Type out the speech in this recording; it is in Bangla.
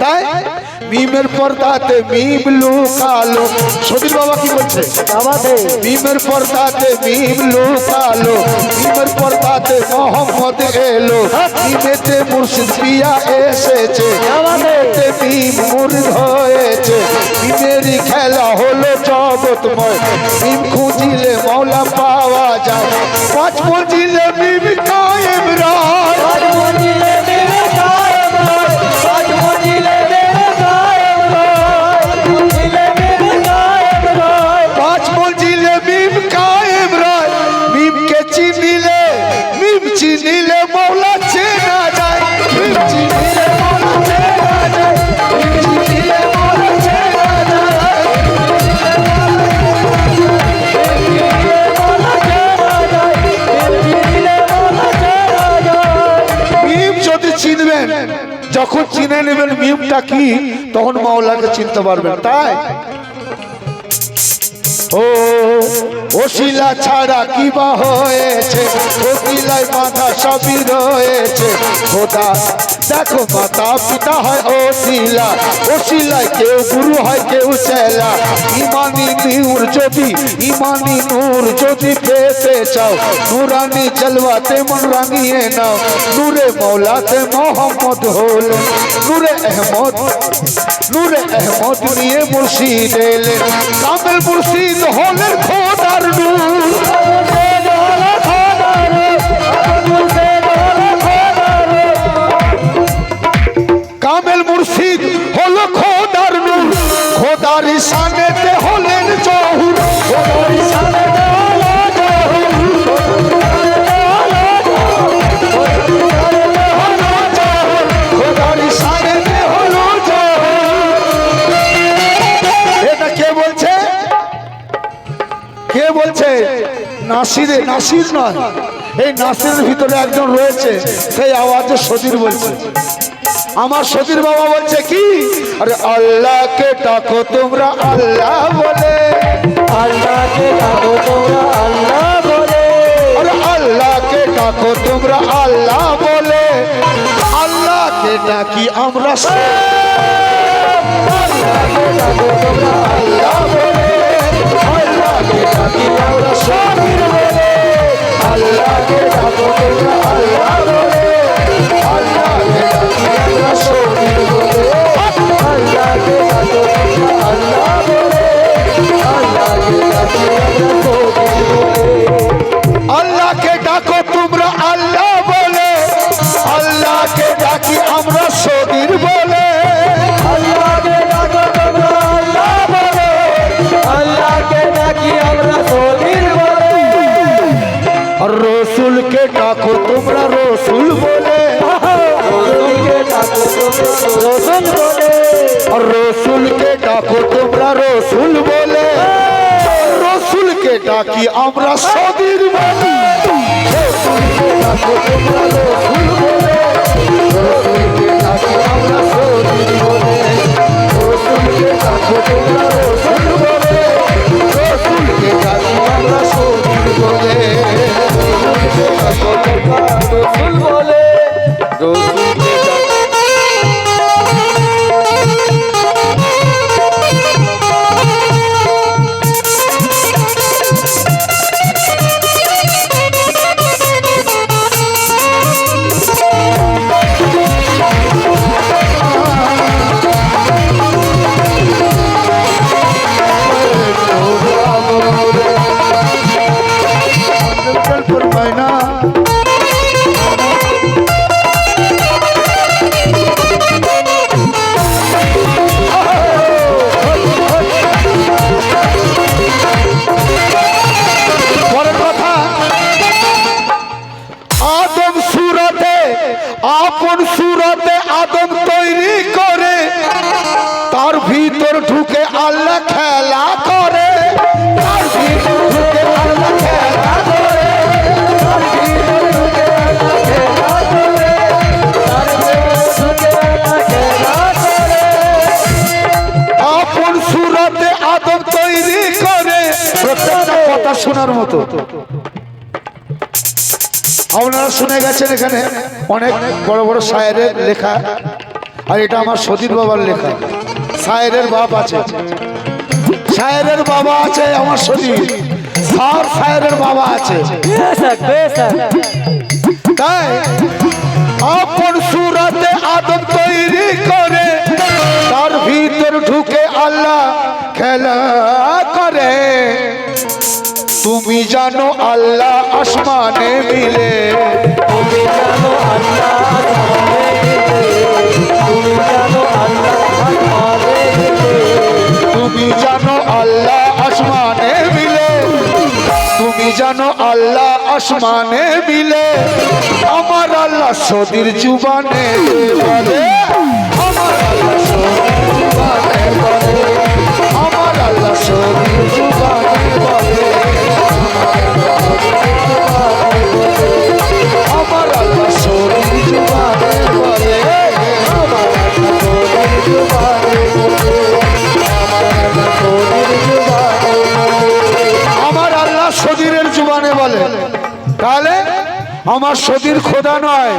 তাই মিমের পর্দাতে মিম লুকালো। সদীর বাবা কি বলছে? মিমের পর্দাতে মিম লুকালো। মিমের পর্দাতে মোহাম্মদ এলো। মিমেতে মুর্শিদ পিয়া এসেছে। মিমেতে মিম মুর্দ হয়েছে। মিমেরই খেলা হলো জগৎময়। মিম খুঁজিলে মৌলা পাওয়া যায়। পাঁচ মঞ্জিলে মিম কায়েম চিনবেন যখন চিনে নেবেন মিমটা কি, তখন মাওলাকে চিনতে পারবেন। তাই? ও ওশিলা ছাড়া কি বা হয়েছে? ওকিলায় মাথা সবই রয়েছে। খোদা দেখো মাতা পিতা হয় ওশিলা ওশিলায় কেউ গুরু হয়, কেউ চেলা ইমানি নূর যদি, ইমানি নূর যদি পেতে চাও, নুরানি জলওয়াতে মন রাঙিয়ে নাও। নূরে মৌলাতে মোহাম্মদ হল নূরে আহমদ নূরে আহমদ নিয়ে মুর্শিদ এলেন। কামেল মুর্শিদ হলেন খোদার নূর। খোদার ইসানেতে হলেন জহুর খোদার বলছে? কে বলছে? নাসিরে নাসির নয়। এই নাসিরের ভিতরে একজন রয়েছে সেই আওয়াজে সদির বলছে। আমার সদির বাবা বলছে কি? আরে আল্লাহকে ডাকো তোমরা আল্লাহ বলে। আল্লাহকে ডাকো তোমরা আল্লাহ বলে। আরে আল্লাহকে ডাকো তোমরা আল্লাহ বলে। আল্লাহকে ডাকি আমরা আর রসুলকে ডাকো তোমরা রসুল বলে রসুলকে ডাকো তোমরা রসুল বলে আর রসুলকে ডাকো তোমরা রসুল বলে আর রসুলকে ডাকি আমরা সদির বলে রসুলকে ডাকো তোমরা রসুল বলে রসুলকে ডাকি আমরা সদির সুরতে আদম তৈরি করে, তার ভিতর ঢুকে আল্লাহ খেলা করে। আপন তৈরি করে। কথা শোনার মতো। আপনারা শুনে গেছেন এখানে। অনেক বড় বড় সায়েরের লেখা। আর এটা আমার সতীর বাবার লেখা। সায়েরের বাপ আছে। সায়েরের বাবা আছে আমার সতীর। আর সায়েরের বাবা আছে। তাই আপন সুরাতে আদম তুমি জানো আল্লাহ আসমানে মিলে। তুমি জানো আল্লাহ তুমি জানো আল্লাহ আসমানে মিলে। তুমি জানো আল্লাহ আসমানে মিলে। আমার আল্লাহ সদির জুবানে বলে। আমার সতীর খোদা নয়।